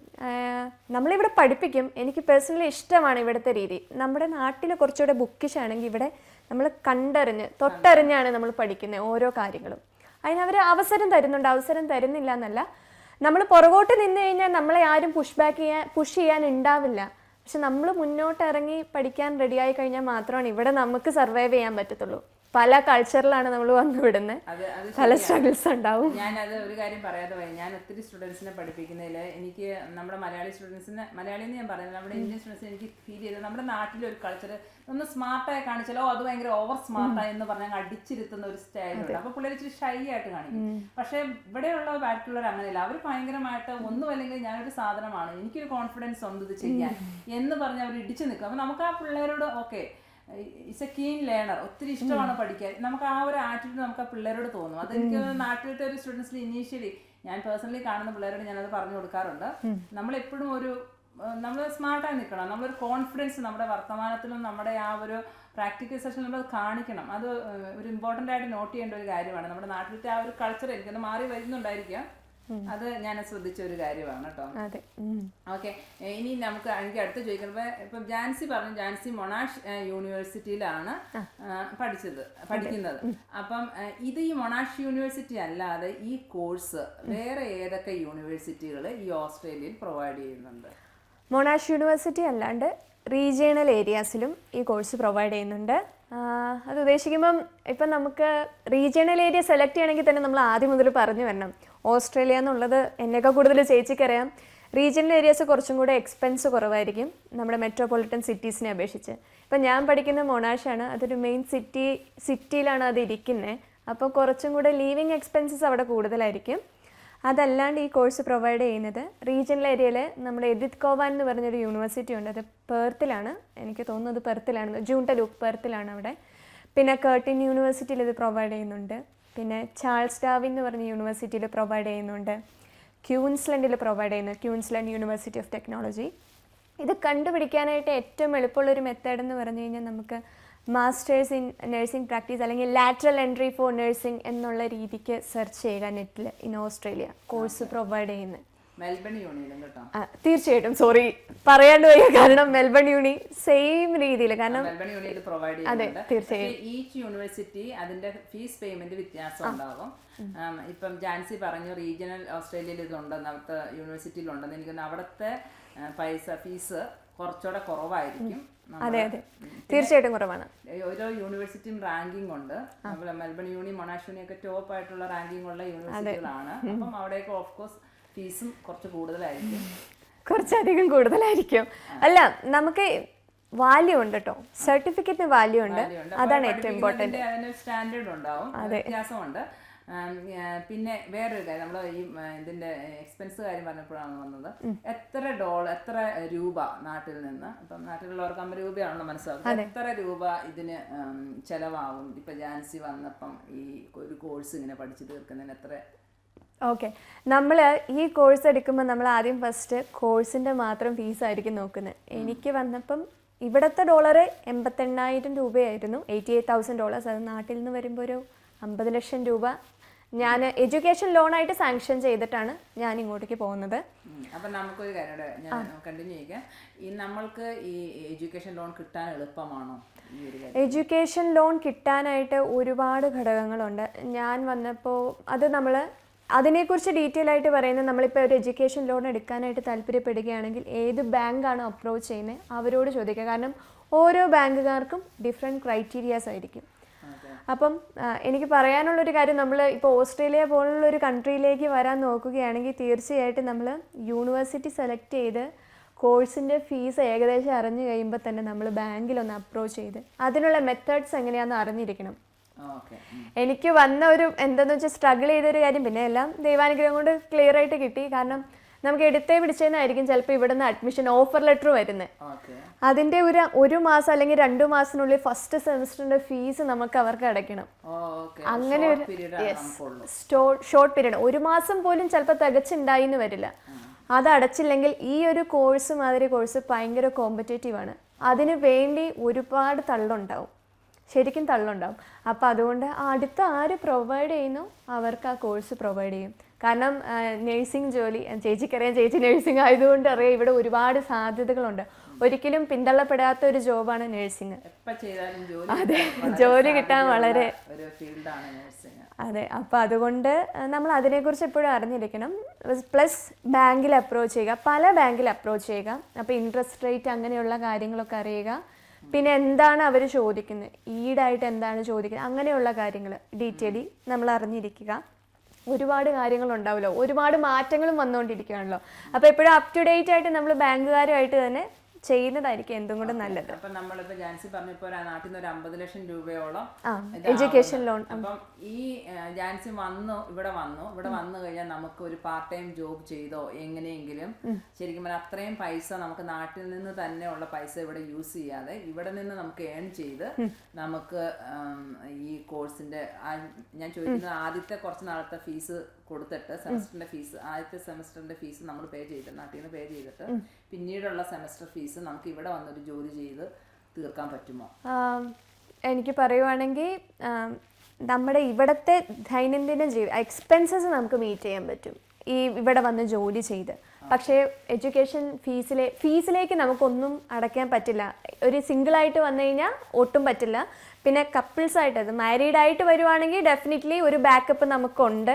നമ്മളിവിടെ പഠിപ്പിക്കും. എനിക്ക് പേഴ്സണലി ഇഷ്ടമാണ് ഇവിടുത്തെ രീതി. നമ്മുടെ നാട്ടിലെ കുറച്ചുകൂടെ ബുക്കിഷ് ആണെങ്കിൽ ഇവിടെ നമ്മൾ കണ്ടറിഞ്ഞ് തൊട്ടറിഞ്ഞാണ് നമ്മൾ പഠിക്കുന്നത് ഓരോ കാര്യങ്ങളും. അതിനവർ അവസരം തരുന്നുണ്ട്. അവസരം തരുന്നില്ല എന്നല്ല. നമ്മൾ പുറകോട്ട് നിന്ന് കഴിഞ്ഞാൽ നമ്മളെ ആരും പുഷ് ബാക്ക് ചെയ്യാൻ പുഷ് ചെയ്യാൻ ഉണ്ടാവില്ല. പക്ഷെ നമ്മൾ മുന്നോട്ട് ഇറങ്ങി പഠിക്കാൻ റെഡിയായി കഴിഞ്ഞാൽ മാത്രമാണ് ഇവിടെ നമുക്ക് സർവൈവ് ചെയ്യാൻ പറ്റത്തുള്ളൂ. പല കൾച്ചറിലാണ് നമ്മൾ വന്നു വിടുന്നത് അത് അത് പല സ്ട്രഗിൾസ് ഉണ്ടാവും. ഞാനത് ഒരു കാര്യം പറയാതെ പോയി. ഞാൻ ഒത്തിരി സ്റ്റുഡൻസിനെ പഠിപ്പിക്കുന്നതിൽ എനിക്ക് നമ്മുടെ മലയാളി സ്റ്റുഡൻസിന് മലയാളി എന്ന് ഞാൻ പറയുന്നത് നമ്മുടെ ഇന്ത്യൻ സ്റ്റുഡൻസിന് എനിക്ക് ഫീൽ ചെയ്തത് നമ്മുടെ നാട്ടിലെ ഒരു കൾച്ചർ ഒന്ന് സ്മാർട്ടായി കാണിച്ചാലോ അത് ഭയങ്കര ഓവർ സ്മാർട്ടായി എന്ന് പറഞ്ഞാൽ അടിച്ചിരുത്തുന്ന ഒരു സ്റ്റൈലുണ്ട് അപ്പൊ പിള്ളേർ ഇച്ചിരി ഷൈ ആയിട്ട് കാണിക്കും. പക്ഷെ ഇവിടെയുള്ള ബാക്കിയുള്ളവർ അങ്ങനെയല്ല. അവർ ഭയങ്കരമായിട്ട് ഒന്നും അല്ലെങ്കിൽ ഞാനൊരു സാധനമാണ്. എനിക്കൊരു കോൺഫിഡൻസ് ഉണ്ട് ഇത് ചെയ്യാൻ എന്ന് പറഞ്ഞ് അവർ ഇടിച്ചു നിൽക്കും. അപ്പൊ നമുക്ക് ആ പിള്ളേരോട് okay it's a keen learner ഒത്തിരി ഇഷ്ടമാണ് പഠിക്കാൻ. നമുക്ക് ആ ഒരു ആറ്റിറ്റ്യൂഡ് നമുക്ക് ആ പിള്ളേരോട് തോന്നും. അത് എനിക്ക് നാട്ടിലത്തെ ഒരു സ്റ്റുഡൻസിൽ ഇനീഷ്യലി ഞാൻ പേഴ്സണലി കാണുന്ന പിള്ളേരോട് ഞാനത് പറഞ്ഞു കൊടുക്കാറുണ്ട്. നമ്മളെപ്പോഴും ഒരു നമ്മൾ സ്മാർട്ടായി നിൽക്കണം നമ്മളൊരു കോൺഫിഡൻസ് നമ്മുടെ വർത്തമാനത്തിലും നമ്മുടെ ആ ഒരു പ്രാക്ടിക്കൽ സെഷൻ നമ്മൾ കാണിക്കണം. അത് ഒരു ഇമ്പോർട്ടന്റ് ആയിട്ട് നോട്ട് ചെയ്യേണ്ട ഒരു കാര്യമാണ്. നമ്മുടെ നാട്ടിലത്തെ ആ ഒരു കൾച്ചർ എനിക്കൊന്ന് മാറി വരുന്നുണ്ടായിരിക്കാം. അത് ഞാൻ ശ്രദ്ധിച്ച ഒരു കാര്യമാണ് കേട്ടോ. ഓക്കെ. ഇനി നമുക്ക് എനിക്ക് അടുത്ത് ചോദിക്കുന്നത് ഇപ്പം ജാൻസി പറഞ്ഞു ജാൻസി മൊണാഷ് യൂണിവേഴ്സിറ്റിയിലാണ് പഠിച്ചത് പഠിക്കുന്നത്. അപ്പം ഇത് ഈ മൊണാഷ് യൂണിവേഴ്സിറ്റി അല്ലാതെ ഈ കോഴ്സ് വേറെ ഏതൊക്കെ യൂണിവേഴ്സിറ്റികൾ ഈ ഓസ്ട്രേലിയയിൽ പ്രൊവൈഡ് ചെയ്യുന്നുണ്ട്? മൊണാഷ് യൂണിവേഴ്സിറ്റി അല്ലാണ്ട് റീജിയണൽ ഏരിയാസിലും ഈ കോഴ്സ് പ്രൊവൈഡ് ചെയ്യുന്നുണ്ട്. അത് ഉദ്ദേശിക്കുമ്പം ഇപ്പം നമുക്ക് റീജിയണൽ ഏരിയ സെലക്ട് ചെയ്യണമെങ്കിൽ തന്നെ നമ്മൾ ആദ്യം മുതൽ പറഞ്ഞു വരണം. ഓസ്ട്രേലിയ എന്നുള്ളത് എന്നേക്കാൾ കൂടുതൽ ചേച്ചിക്കറിയാം. റീജിയണൽ ഏരിയാസ് കുറച്ചും കൂടെ എക്സ്പെൻസ് കുറവായിരിക്കും നമ്മുടെ മെട്രോപൊളിറ്റൻ സിറ്റീസിനെ അപേക്ഷിച്ച്. ഇപ്പം ഞാൻ പഠിക്കുന്ന മൊണാഷാണ് അതൊരു മെയിൻ സിറ്റി സിറ്റിയിലാണ് അത് ഇരിക്കുന്നത് അപ്പോൾ കുറച്ചും കൂടെ ലീവിങ് എക്സ്പെൻസസ് അവിടെ കൂടുതലായിരിക്കും. അതല്ലാണ്ട് ഈ കോഴ്സ് പ്രൊവൈഡ് ചെയ്യുന്നത് റീജിയണൽ ഏരിയയിൽ നമ്മുടെ എദിത് കോവാൻ എന്ന് പറഞ്ഞൊരു യൂണിവേഴ്സിറ്റി ഉണ്ട്. അത് പേർത്തിലാണ്. എനിക്ക് തോന്നുന്നത് പെർത്തിലാണ്. ജൂൺ ലൂക്ക് പെർത്തിലാണ് അവിടെ. പിന്നെ കേർട്ടിൻ യൂണിവേഴ്സിറ്റിയിൽ ഇത് പ്രൊവൈഡ് ചെയ്യുന്നുണ്ട്. പിന്നെ ചാൾസ് ഡാവിൻ എന്ന് പറഞ്ഞ യൂണിവേഴ്സിറ്റിയിൽ പ്രൊവൈഡ് ചെയ്യുന്നുണ്ട്. ക്യൂൻസ്ലൻഡിൽ പ്രൊവൈഡ് ചെയ്യുന്നു. Queensland university of technology. ഇത് കണ്ടുപിടിക്കാനായിട്ട് ഏറ്റവും എളുപ്പമുള്ളൊരു മെത്തേഡ് എന്ന് പറഞ്ഞു കഴിഞ്ഞാൽ നമുക്ക് മാസ്റ്റേഴ്സ് ഇൻ നഴ്സിംഗ് പ്രാക്ടീസ് അല്ലെങ്കിൽ ലാറ്ററൽ എൻട്രി ഫോർ നഴ്സിംഗ് എന്നുള്ള രീതിക്ക് സെർച്ച് ചെയ്യുക നെറ്റിൽ ഇൻ ഓസ്ട്രേലിയ കോഴ്സ് പ്രൊവൈഡ് ചെയ്യുന്നത് തീർച്ചയായിട്ടും. സോറി പറയാണ്ട് വയ്യ. കാരണം മെൽബൺ യൂണി സെയിം രീതിയിൽ കാരണം അതെ, തീർച്ചയായും. ഈച്ച് യൂണിവേഴ്സിറ്റി അതിന്റെ ഫീസ് പേയ്മെന്റ് വ്യത്യാസം ഉണ്ടാകും ഇപ്പം ജാൻസി പറഞ്ഞു റീജിയണൽ ഓസ്ട്രേലിയയിൽ ഇതുണ്ടെന്ന് അവിടുത്തെ യൂണിവേഴ്സിറ്റിയിൽ ഉണ്ടെന്ന് എനിക്ക് തോന്നുന്നു അവിടുത്തെ പൈസ ഫീസ് കുറച്ചുകൂടെ കുറവായിരിക്കും. അതെ അതെ. തീർച്ചയായിട്ടും കുറവാണ്. ഓരോ യൂണിവേഴ്സിറ്റിയും റാങ്കിംഗ് ഉണ്ട് നമ്മുടെ മെൽബൺ യൂണി മൊണാഷ് യൂണി ഒക്കെ ടോപ്പ് ആയിട്ടുള്ള റാങ്കിംഗ് ഉള്ള യൂണിവേഴ്സിറ്റികളാണ് അപ്പം അവിടെയൊക്കെ ഓഫ് കോഴ്സ് ഫീസും കുറച്ച് കൂടുതലായിരിക്കും. കുറച്ചധികം കൂടുതലായിരിക്കും. അല്ല നമുക്ക് വാല്യൂ ഉണ്ട് കേട്ടോ സർട്ടിഫിക്കറ്റിന് വാല്യൂ ഉണ്ട്. അതാണ് ഏറ്റവും ഇമ്പോർട്ടന്റ് സ്റ്റാൻഡേർഡ് ഉണ്ടാവും. വ്യത്യാസമുണ്ട്. പിന്നെ വേറൊരു കാര്യം നമ്മൾ ഈ ഇതിന്റെ എക്സ്പെൻസ് കാര്യം പറഞ്ഞപ്പോഴാണ് വന്നത്. എത്ര ഡോളർ എത്ര രൂപ നാട്ടിൽ നിന്ന് ഇപ്പം നാട്ടിലുള്ളവർക്ക് അമ്പത് രൂപയാണല്ലോ മനസ്സിലാവും എത്ര രൂപ ഇതിന് ചെലവാകും? ഇപ്പൊ ജാൻസി വന്നപ്പം ഈ ഒരു കോഴ്സ് ഇങ്ങനെ പഠിച്ചു തീർക്കുന്നതിന് എത്ര? ഓക്കെ. നമ്മൾ ഈ കോഴ്സ് എടുക്കുമ്പോൾ നമ്മൾ ആദ്യം ഫസ്റ്റ് കോഴ്സിന്റെ മാത്രം ഫീസായിരിക്കും നോക്കുന്നത്. എനിക്ക് വന്നപ്പം ഇവിടുത്തെ ഡോളർ എൺപത്തെണ്ണായിരം രൂപയായിരുന്നു. എയ്റ്റി എയ്റ്റ് തൗസൻഡ് ഡോളേഴ്സ് അത് നാട്ടിൽ നിന്ന് വരുമ്പോൾ ഒരു അമ്പത് ലക്ഷം രൂപ ഞാൻ എഡ്യൂക്കേഷൻ ലോൺ ആയിട്ട് സാങ്ഷൻ ചെയ്തിട്ടാണ് ഞാൻ ഇങ്ങോട്ടേക്ക് പോകുന്നത്. അപ്പൊ നമുക്കൊരു കാര്യം ഞാൻ കണ്ടിന്യൂ ചെയ്യാം. ഈ നമ്മൾക്ക് ഈ എഡ്യൂക്കേഷൻ ലോൺ കിട്ടാൻ എളുപ്പമാണോ എഡ്യൂക്കേഷൻ ലോൺ കിട്ടാനായിട്ട് ഒരുപാട് ഘടകങ്ങളുണ്ട്. ഞാൻ വന്നപ്പോൾ അത് നമ്മൾ അതിനെക്കുറിച്ച് ഡീറ്റെയിൽ ആയിട്ട് പറയുന്നത് നമ്മളിപ്പോൾ ഒരു എഡ്യൂക്കേഷൻ ലോൺ എടുക്കാനായിട്ട് താല്പര്യപ്പെടുകയാണെങ്കിൽ ഏത് ബാങ്കാണ് അപ്രോച്ച് ചെയ്യുന്നത് അവരോട് ചോദിക്കുക. കാരണം ഓരോ ബാങ്കുകാർക്കും ഡിഫറെന്റ് ക്രൈറ്റീരിയാസ് ആയിരിക്കും. അപ്പം എനിക്ക് പറയാനുള്ളൊരു കാര്യം നമ്മൾ ഇപ്പോൾ ഓസ്ട്രേലിയ പോലുള്ള ഒരു കൺട്രിയിലേക്ക് വരാൻ നോക്കുകയാണെങ്കിൽ തീർച്ചയായിട്ടും നമ്മൾ യൂണിവേഴ്സിറ്റി സെലക്ട് ചെയ്ത് കോഴ്സിന്റെ ഫീസ് ഏകദേശം അറിഞ്ഞു കഴിയുമ്പോൾ തന്നെ നമ്മൾ ബാങ്കിൽ ഒന്ന് അപ്രോച്ച് ചെയ്ത് അതിനുള്ള മെത്തേഡ്സ് എങ്ങനെയാണെന്ന് അറിഞ്ഞിരിക്കണം. എനിക്ക് വന്ന ഒരു എന്താണെന്ന് വെച്ചാൽ സ്ട്രഗിൾ ചെയ്തൊരു കാര്യം പിന്നെ എല്ലാം ദൈവാനുഗ്രഹം കൊണ്ട് ക്ലിയർ ആയിട്ട് കിട്ടി. കാരണം നമുക്ക് എടുത്തേ പിടിച്ചതിനായിരിക്കും ചിലപ്പോൾ ഇവിടെ നിന്ന് അഡ്മിഷൻ ഓഫർ ലെറ്റർ വരുന്നത് അതിന്റെ ഒരു ഒരു മാസം അല്ലെങ്കിൽ രണ്ടു മാസത്തിനുള്ളിൽ ഫസ്റ്റ് സെമിസ്റ്ററിന്റെ ഫീസ് നമുക്ക് അവർക്ക് അടയ്ക്കണം. അങ്ങനെ ഒരു ഷോർട്ട് പീരീഡ് ഒരു മാസം പോലും ചിലപ്പോൾ തികച്ചുണ്ടായി എന്ന് വരില്ല അത് അടച്ചില്ലെങ്കിൽ ഈ ഒരു കോഴ്സ് മാതിരി കോഴ്സ് ഭയങ്കര കോമ്പറ്റേറ്റീവ് ആണ്. അതിന് വേണ്ടി ഒരുപാട് തള്ളുണ്ടാവും. ശരിക്കും തള്ളുണ്ടാവും. അപ്പോൾ അതുകൊണ്ട് അടുത്ത ആര് പ്രൊവൈഡ് ചെയ്യുന്നു അവർക്ക് ആ കോഴ്സ് പ്രൊവൈഡ് ചെയ്യും. കാരണം നേഴ്സിംഗ് ജോലി ചേച്ചിക്കറിയാം ചേച്ചി നേഴ്സിംഗ് ആയതുകൊണ്ട് അറിയാം ഇവിടെ ഒരുപാട് സാധ്യതകളുണ്ട്. ഒരിക്കലും പിന്തള്ളപ്പെടാത്ത ഒരു ജോബാണ് നേഴ്സിംഗ് അതെ, [LAUGHS] ജോലി കിട്ടാൻ വളരെ അതെ അപ്പോൾ അതുകൊണ്ട് നമ്മൾ അതിനെക്കുറിച്ച് എപ്പോഴും അറിഞ്ഞിരിക്കണം. പ്ലസ് ബാങ്കിൽ അപ്രോച്ച് ചെയ്യുക പല ബാങ്കിൽ അപ്രോച്ച് ചെയ്യുക. അപ്പോൾ ഇൻട്രസ്റ്റ് റേറ്റ് അങ്ങനെയുള്ള കാര്യങ്ങളൊക്കെ അറിയുക. പിന്നെ എന്താണ് അവർ ചോദിക്കുന്നത്? ഈടായിട്ട് എന്താണ് ചോദിക്കുന്നത്? അങ്ങനെയുള്ള കാര്യങ്ങൾ ഡീറ്റെയിലി നമ്മൾ അറിഞ്ഞിരിക്കുക. ഒരുപാട് കാര്യങ്ങളുണ്ടാവുമല്ലോ ഒരുപാട് മാറ്റങ്ങളും വന്നുകൊണ്ടിരിക്കുകയാണല്ലോ. അപ്പോൾ എപ്പോഴും അപ് ടു ഡേറ്റ് ആയിട്ട് നമ്മൾ ബാങ്കുകാരുമായിട്ട് തന്നെ ചെയ്യുന്നതായിരിക്കും എന്തും കൂടെ നല്ലത്. അപ്പൊ നമ്മളിപ്പോ ജാൻസി പറഞ്ഞപ്പോ നാട്ടിൽ നിന്ന് ഒരു അമ്പത് ലക്ഷം രൂപയോളം എഡ്യൂക്കേഷൻ ലോൺ അപ്പം ഈ ജാൻസി വന്നു ഇവിടെ വന്നു. ഇവിടെ വന്നു കഴിഞ്ഞാൽ നമുക്ക് ഒരു പാർട്ട് ടൈം ജോബ് ചെയ്തോ എങ്ങനെയെങ്കിലും ശരിക്കും പറഞ്ഞാൽ അത്രയും പൈസ നമുക്ക് നാട്ടിൽ നിന്ന് തന്നെ ഉള്ള പൈസ ഇവിടെ യൂസ് ചെയ്യാതെ ഇവിടെ നിന്ന് നമുക്ക് ഏൺ ചെയ്ത് നമുക്ക് ഈ കോഴ്സിന്റെ ഞാൻ ചോദിക്കുന്നത് ആദ്യത്തെ കുറച്ച് നാളത്തെ ഫീസ് കൊടുത്തിട്ട് സെമസ്റ്ററിന്റെ ഫീസ് ആദ്യത്തെ സെമസ്റ്ററിന്റെ ഫീസ് നമ്മൾ പേ ചെയ്തിട്ട് നാട്ടിൽ നിന്ന് പേ ചെയ്തിട്ട് പിന്നീടുള്ള സെമസ്റ്റർ ഫീസ് നമുക്ക് ഇവിടെ വന്നൊരു ജോലി ചെയ്ത് തീർക്കാൻ പറ്റുമോ? എനിക്ക് പറയുവാണെങ്കിൽ നമ്മുടെ ഇവിടുത്തെ ദൈനംദിന ജീവി എക്സ്പെൻസസ് നമുക്ക് മീറ്റ് ചെയ്യാൻ പറ്റും. ഈ ഇവിടെ വന്ന് ജോലി ചെയ്ത്. പക്ഷേ എഡ്യൂക്കേഷൻ ഫീസിലെ ഫീസിലേക്ക് നമുക്കൊന്നും അടയ്ക്കാൻ പറ്റില്ല. ഒരു സിംഗിളായിട്ട് വന്നു കഴിഞ്ഞാൽ ഒട്ടും പറ്റില്ല. പിന്നെ കപ്പിൾസ് ആയിട്ട് അത് മാരീഡ് ആയിട്ട് വരുവാണെങ്കിൽ ഡെഫിനറ്റ്ലി ഒരു ബാക്കപ്പ് നമുക്കുണ്ട്.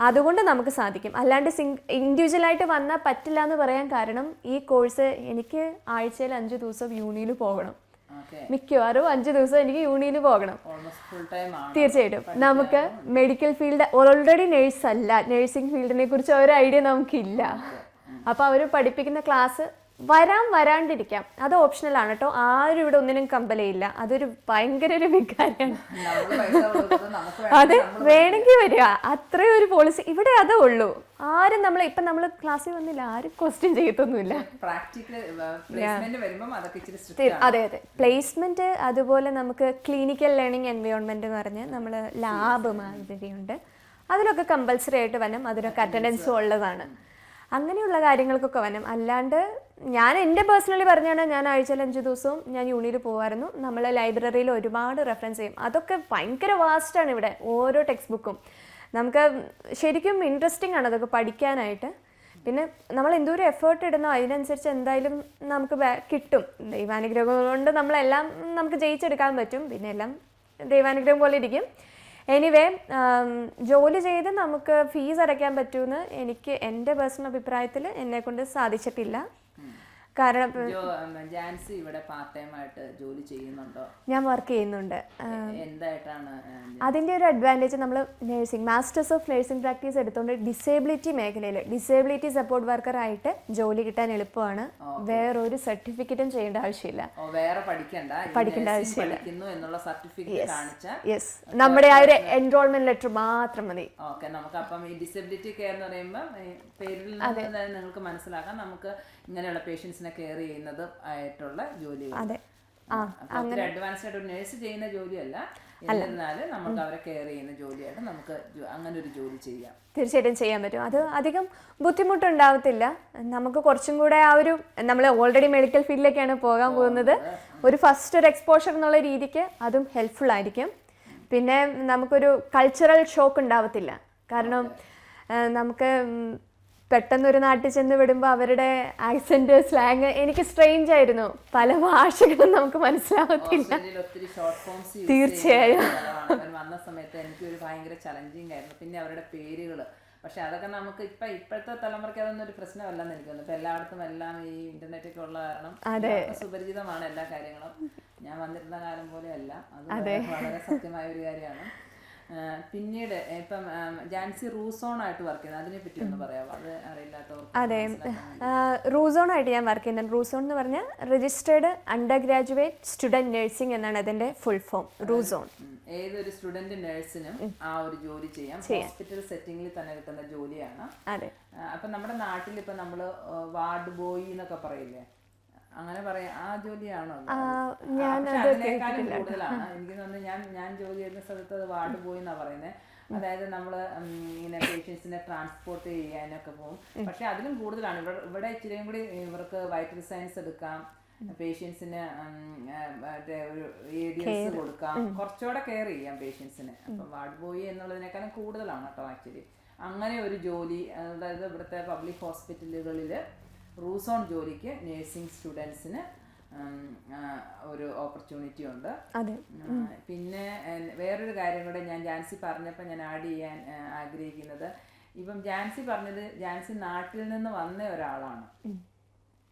അതുകൊണ്ട് നമുക്ക് സാധിക്കും. അല്ലാണ്ട് സിംഗ് ഇൻഡിവിജ്വലായിട്ട് വന്നാൽ പറ്റില്ല എന്ന് പറയാൻ കാരണം ഈ കോഴ്സ് എനിക്ക് ആഴ്ചയിൽ അഞ്ച് ദിവസം യൂണിയിൽ പോകണം. മിക്കവാറും അഞ്ച് ദിവസം എനിക്ക് യൂണിയിൽ പോകണം. തീർച്ചയായിട്ടും. നമുക്ക് മെഡിക്കൽ ഫീൽഡ് ഓൾറെഡി നഴ്സ് അല്ല. നഴ്സിംഗ് ഫീൽഡിനെ കുറിച്ച് ഒരു ഐഡിയ നമുക്കില്ല. അപ്പോൾ അവർ പഠിപ്പിക്കുന്ന ക്ലാസ് വരാം വരാണ്ടിരിക്കാം. അത് ഓപ്ഷണൽ ആണ് കേട്ടോ. ആരും ഇവിടെ ഒന്നിനും കമ്പലയില്ല. അതൊരു ഭയങ്കര ഒരു വികാരമാണ് അത് വേണമെങ്കിൽ വരിക. അത്രയും ഒരു പോളിസി ഇവിടെ അതേ ഉള്ളൂ. ആരും നമ്മൾ ഇപ്പൊ നമ്മൾ ക്ലാസ്സിൽ വന്നില്ല. ആരും ക്വസ്റ്റ്യൻ ചെയ്യത്തൊന്നുമില്ല. അതെ അതെ. പ്ലേസ്മെന്റ് അതുപോലെ നമുക്ക് ക്ലിനിക്കൽ ലേണിംഗ് എൻവയോൺമെന്റ് എന്ന് പറഞ്ഞ് നമ്മൾ ലാബ് മാതിരിയുണ്ട്. അതിലൊക്കെ കമ്പൽസറി ആയിട്ട് വനം അതിനൊക്കെ അറ്റൻഡൻസും ഉള്ളതാണ്. അങ്ങനെയുള്ള കാര്യങ്ങൾക്കൊക്കെ വനം. അല്ലാണ്ട് ഞാൻ എന്റെ പേഴ്സണലി പറഞ്ഞാണ് ഞാൻ ആഴ്ചയിൽ അഞ്ച് ദിവസവും ഞാൻ യൂണിയിൽ പോകുമായിരുന്നു നമ്മൾ ലൈബ്രറിയിൽ ഒരുപാട് റെഫറൻസ് ചെയ്യും. അതൊക്കെ ഭയങ്കര വാസ്റ്റാണ് ഇവിടെ ഓരോ ടെക്സ്റ്റ് ബുക്കും നമുക്ക് ശരിക്കും ഇൻട്രസ്റ്റിംഗ് ആണ് അതൊക്കെ പഠിക്കാനായിട്ട്. പിന്നെ നമ്മൾ എന്തോരം എഫേർട്ട് ഇടുന്നോ അതിനനുസരിച്ച് എന്തായാലും നമുക്ക് കിട്ടും. ദൈവാനുഗ്രഹം കൊണ്ട് നമ്മളെല്ലാം നമുക്ക് ജയിച്ചെടുക്കാൻ പറ്റും. പിന്നെ എല്ലാം ദൈവാനുഗ്രഹം പോലെ ഇരിക്കും. എനിവേ ജോലി ചെയ്ത് നമുക്ക് ഫീസ് അടയ്ക്കാൻ പറ്റുമെന്ന് എനിക്ക് എന്റെ പേഴ്സണൽ അഭിപ്രായത്തിൽ എന്നെക്കൊണ്ട് സാധിച്ചിട്ടില്ല. കാരണം ജാൻസി ഇവിടെ പാർട്ട് ടൈം ആയിട്ട് ജോലി ചെയ്യുന്നുണ്ടോ? ഞാൻ വർക്ക് ചെയ്യുന്നുണ്ട്. എന്തായിട്ടാണ് അതിന്റെ ഒരു അഡ്വാന്റേജ് നമ്മൾ nursing masters of nursing practice എടുത്തുകൊണ്ട് ഡിസേബിലിറ്റി മേഖലയിൽ ഡിസേബിലിറ്റി സപ്പോർട്ട് വർക്കർ ആയിട്ട് ജോലി കിട്ടാൻ എളുപ്പമാണ്. വേറൊരു സർട്ടിഫിക്കറ്റും ചെയ്യേണ്ട ആവശ്യമില്ല. വേറെ പഠിക്കണ്ട. പഠിക്കേണ്ട ആവശ്യമില്ല. എന്നുള്ള സർട്ടിഫിക്കറ്റ് യെസ് നമ്മുടെ ആ ഒരു എൻറോൾമെന്റ് ലെറ്റർ മാത്രം മതി. ഓക്കെ നമുക്ക് അപ്പം ഈ ഡിസബിലിറ്റി കെയർ എന്ന് പറയുമ്പോൾ പേരിൽ നിങ്ങൾക്ക് മനസ്സിലാക്കാം. നമുക്ക് ഇങ്ങനെയുള്ള പേഷ്യൻസിനെ കെയർ ചെയ്യുന്നത് ആയിട്ടുള്ള ജോലികൾ അതെ. അഡ്വാൻസ്ഡ് ആയിട്ട് നേഴ്സ് ചെയ്യുന്ന ജോലിയല്ല. എന്നിരുന്നാലും നമുക്ക് അവരെ കെയർ ചെയ്യുന്ന ജോലിയായിട്ട് നമുക്ക് അങ്ങനെ ഒരു ജോലി ചെയ്യാം. തീർച്ചയായിട്ടും ചെയ്യാൻ പറ്റും. അത് അധികം ബുദ്ധിമുട്ടുണ്ടാവത്തില്ല. നമുക്ക് കുറച്ചും കൂടെ ആ ഒരു നമ്മൾ ഓൾറെഡി മെഡിക്കൽ ഫീൽഡിലേക്കാണ് പോകാൻ പോകുന്നത്. ഒരു ഫസ്റ്റ് ഒരു എക്സ്പോഷർ എന്നുള്ള രീതിക്ക് അതും ഹെൽപ്ഫുൾ ആയിരിക്കും. പിന്നെ നമുക്കൊരു കൾച്ചറൽ ഷോക്ക് ഉണ്ടാവത്തില്ല. കാരണം നമുക്ക് പെട്ടെന്ന് ഒരു നാട്ടിൽ ചെന്ന് വിടുമ്പോൾ അവരുടെ ആക്സെന്റ് സ്ലാങ് എനിക്ക് സ്ട്രെയിഞ്ച് ആയിരുന്നു. പല ഭാഷകളും നമുക്ക് മനസ്സിലാവത്തില്ല. തീർച്ചയായും. വന്ന സമയത്ത് എനിക്ക് ഒരു ഭയങ്കര ചലഞ്ചിങ് ആയിരുന്നു. പിന്നെ അവരുടെ പേരുകൾ പക്ഷെ അതൊക്കെ നമുക്ക് ഇപ്പൊ ഇപ്പോഴത്തെ തലമുറയ്ക്ക് അതൊന്നും ഒരു പ്രശ്നമല്ലെന്ന് എനിക്ക് തോന്നുന്നു. ഇപ്പൊ എല്ലായിടത്തും എല്ലാം ഈ ഇന്റർനെറ്റ് ഒക്കെ ഉള്ള കാരണം സുപരിചിതമാണ് എല്ലാ കാര്യങ്ങളും. ഞാൻ വന്നിരുന്ന കാലം പോലെ അല്ല അത്. വളരെ സത്യമായ ഒരു കാര്യമാണ്. പിന്നീട് ഇപ്പം ജാൻസി റൂസോൺ ആയിട്ട് വർക്ക് ചെയ്യുന്നത് അതിനെ പറ്റി ഒന്ന് പറയാമോ? അത് അറിയില്ലാത്തവർക്ക് അതെ റൂസോൺ ആയിട്ട് ഞാൻ വർക്ക് ചെയ്യുന്നത് റൂസോൺ എന്ന് പറഞ്ഞാൽ registered under graduate student nursing എന്നാണ് അതിന്റെ ഫുൾ ഫോം റൂസോൺ. ഏതൊരു സ്റ്റുഡന്റ് നഴ്സിനും ആ ഒരു ജോലി ചെയ്യാം. ഹോസ്പിറ്റൽ സെറ്റിംഗിൽ തന്നെ കിട്ടുന്ന ജോലിയാണ്. അതെ. അപ്പൊ നമ്മുടെ നാട്ടിൽ ഇപ്പൊ നമ്മൾ വാർഡ് ബോയ് എന്നൊക്കെ പറയില്ലേ? അങ്ങനെ പറയാം ആ ജോലിയാണോ ഞാൻ കൂടുതലാണ്. എനിക്ക് തോന്നുന്നു ഞാൻ ഞാൻ ജോലി ചെയ്യുന്ന സ്ഥലത്ത് അത് വാർഡ് ബോയ് എന്നാ പറയുന്നത് അതായത് നമ്മൾ ഇങ്ങനെ പേഷ്യൻസിനെ ട്രാൻസ്പോർട്ട് ചെയ്യാനൊക്കെ പോകും. പക്ഷെ അതിലും കൂടുതലാണ്. ഇവിടെ ഇവിടെ ഇച്ചിരിയും കൂടി ഇവർക്ക് വൈറ്റൽ സയൻസ് എടുക്കാം. പേഷ്യൻസിന് ഒരു കൊടുക്കാം. കുറച്ചുകൂടെ കെയർ ചെയ്യാം പേഷ്യൻസിന്. അപ്പം വാർഡ് ബോയ് എന്നുള്ളതിനേക്കാളും കൂടുതലാണ് കേട്ടോ ആക്ച്വലി. അങ്ങനെ ഒരു ജോലി അതായത് ഇവിടുത്തെ പബ്ലിക് ഹോസ്പിറ്റലുകളിൽ റൂസോൺ ജോലിക്ക് നേഴ്സിംഗ് സ്റ്റുഡൻസിന് ഒരു ഓപ്പർച്യൂണിറ്റി ഉണ്ട്. പിന്നെ വേറൊരു കാര്യം കൂടെ ഞാൻ ജാൻസി പറഞ്ഞപ്പോൾ ഞാൻ ആഡ് ചെയ്യാൻ ആഗ്രഹിക്കുന്നത്. ഇപ്പം ജാൻസി പറഞ്ഞത് ജാൻസി നാട്ടിൽ നിന്ന് വന്ന ഒരാളാണ്.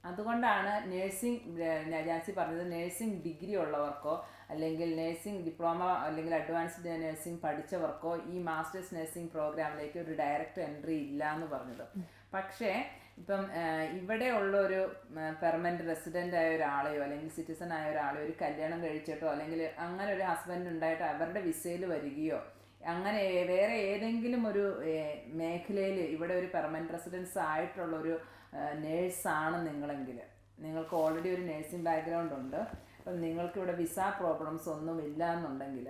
അതുകൊണ്ടാണ് നേഴ്സിംഗ് ജാൻസി പറഞ്ഞത് നേഴ്സിംഗ് ഡിഗ്രി ഉള്ളവർക്കോ അല്ലെങ്കിൽ നേഴ്സിംഗ് ഡിപ്ലോമ അല്ലെങ്കിൽ അഡ്വാൻസ്ഡ് നേഴ്സിംഗ് പഠിച്ചവർക്കോ ഈ മാസ്റ്റേഴ്സ് നേഴ്സിംഗ് പ്രോഗ്രാമിലേക്ക് ഒരു ഡയറക്റ്റ് എൻട്രി ഇല്ല എന്ന് പറഞ്ഞത് പക്ഷേ ഇപ്പം ഇവിടെ ഉള്ള ഒരു പെർമനന്റ് റെസിഡന്റ് ആയ ഒരാളെയോ അല്ലെങ്കിൽ സിറ്റിസൺ ആയ ഒരാളെയോ ഒരു കല്യാണം കഴിച്ചിട്ടോ അല്ലെങ്കിൽ അങ്ങനെ ഒരു ഹസ്ബൻഡ് ഉണ്ടായിട്ട് അവരുടെ വിസയിൽ വരികയോ അങ്ങനെ വേറെ ഏതെങ്കിലും ഒരു മേഖലയിൽ ഇവിടെ ഒരു പെർമനന്റ് റെസിഡൻസ് ആയിട്ടുള്ള ഒരു നേഴ്സാണ് നിങ്ങളെങ്കിൽ. നിങ്ങൾക്ക് ഓൾറെഡി ഒരു നേഴ്സിംഗ് ബാക്ക്ഗ്രൗണ്ട് ഉണ്ട്. അപ്പം നിങ്ങൾക്ക് ഇവിടെ വിസ പ്രോബ്ലംസ് ഒന്നും ഇല്ല എന്നുണ്ടെങ്കിൽ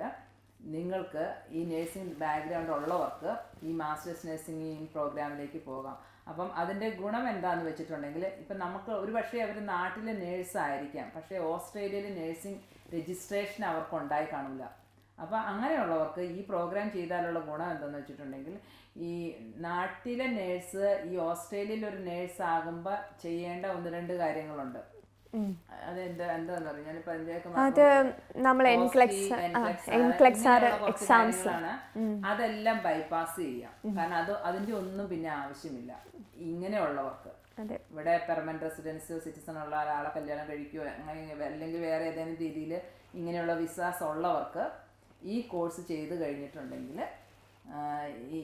നിങ്ങൾക്ക് ഈ നേഴ്സിംഗ് ബാക്ക്ഗ്രൗണ്ട് ഉള്ളവർക്ക് ഈ മാസ്റ്റേഴ്സ് നഴ്സിംഗ് പ്രോഗ്രാമിലേക്ക് പോകാം. അപ്പം അതിന്റെ ഗുണം എന്താണെന്ന് വെച്ചിട്ടുണ്ടെങ്കിൽ ഇപ്പം നമുക്ക് ഒരു പക്ഷേ അവർ നാട്ടിലെ നേഴ്സ് ആയിരിക്കാം. പക്ഷേ ഓസ്ട്രേലിയയിൽ നേഴ്സിംഗ് രജിസ്ട്രേഷൻ അവർക്ക് ഉണ്ടായി കാണില്ല അപ്പോൾ അങ്ങനെയുള്ളവർക്ക് ഈ പ്രോഗ്രാം ചെയ്താലുള്ള ഗുണം എന്താണെന്ന് വെച്ചിട്ടുണ്ടെങ്കിൽ ഈ നാട്ടിലെ നേഴ്സ് ഈ ഓസ്ട്രേലിയയിൽ ഒരു നേഴ്സ് ആകുമ്പോൾ ചെയ്യേണ്ട ഒന്ന് രണ്ട് കാര്യങ്ങളുണ്ട്. അത് നമ്മൾ എൻക്ലെക്സ് NCLEX, എൻക്ലെക്സ് ആർ ഇങ്ങനെയുള്ള കുറച്ച് എക്സാംസ്. അതെല്ലാം ബൈപ്പാസ് ചെയ്യാം. കാരണം അത് അതിന്റെ ഒന്നും പിന്നെ ആവശ്യമില്ല. ഇങ്ങനെയുള്ളവർക്ക്. ഇവിടെ പെർമനന്റ് റെസിഡൻസ് സിറ്റിസൺ ഉള്ള ഒരാളെ കല്യാണം കഴിക്കുകയോ അങ്ങനെ അല്ലെങ്കിൽ വേറെ ഏതെങ്കിലും രീതിയിൽ ഇങ്ങനെയുള്ള വിസാസ് ഉള്ളവർക്ക് ഈ കോഴ്സ് ചെയ്ത് കഴിഞ്ഞിട്ടുണ്ടെങ്കിൽ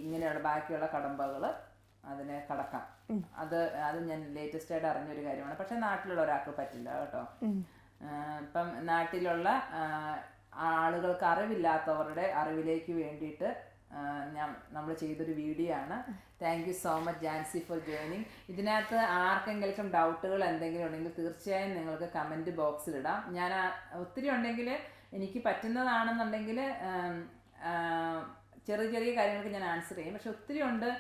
ഇങ്ങനെയുള്ള ബാക്കിയുള്ള കടമ്പകൾ അതിനെ കടക്കാം. അത് അത് ഞാൻ ലേറ്റസ്റ്റ് ആയിട്ട് അറിഞ്ഞൊരു കാര്യമാണ്. പക്ഷെ നാട്ടിലുള്ള ഒരാൾക്ക് പറ്റില്ല കേട്ടോ. ഇപ്പം നാട്ടിലുള്ള ആളുകൾക്ക് അറിവില്ലാത്തവരുടെ അറിവിലേക്ക് വേണ്ടിയിട്ട് ഞാൻ നമ്മൾ ചെയ്തൊരു വീഡിയോ ആണ്. Thank you so much Jancy for joining ഇതിനകത്ത് ആർക്കെങ്കിലും ഡൗട്ടുകൾ എന്തെങ്കിലും ഉണ്ടെങ്കിൽ തീർച്ചയായും നിങ്ങൾക്ക് കമന്റ് ബോക്സിൽ ഇടാം. ഞാൻ ഒത്തിരി ഉണ്ടെങ്കിൽ എനിക്ക് പറ്റുന്നതാണെന്നുണ്ടെങ്കിൽ ചെറിയ ചെറിയ കാര്യങ്ങൾക്ക് ഞാൻ ആൻസർ ചെയ്യും. പക്ഷെ ഒത്തിരി ഉണ്ട്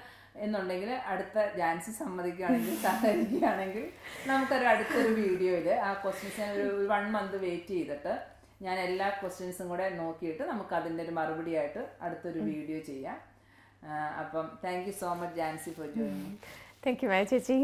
എന്നുണ്ടെങ്കിൽ അടുത്ത ജാൻസി സമ്മതിക്കുകയാണെങ്കിൽ സഹകരിക്കുകയാണെങ്കിൽ നമുക്കൊരു അടുത്തൊരു വീഡിയോയിൽ ആ ക്വസ്റ്റ്യൻസ് ഞാൻ ഒരു വൺ മന്ത് വെയിറ്റ് ചെയ്തിട്ട് ഞാൻ എല്ലാ ക്വസ്റ്റ്യൻസും കൂടെ നോക്കിയിട്ട് നമുക്ക് അതിന്റെ ഒരു മറുപടി ആയിട്ട് അടുത്തൊരു വീഡിയോ ചെയ്യാം. അപ്പം thank you so much Jancy for joining thank you my ചേച്ചി.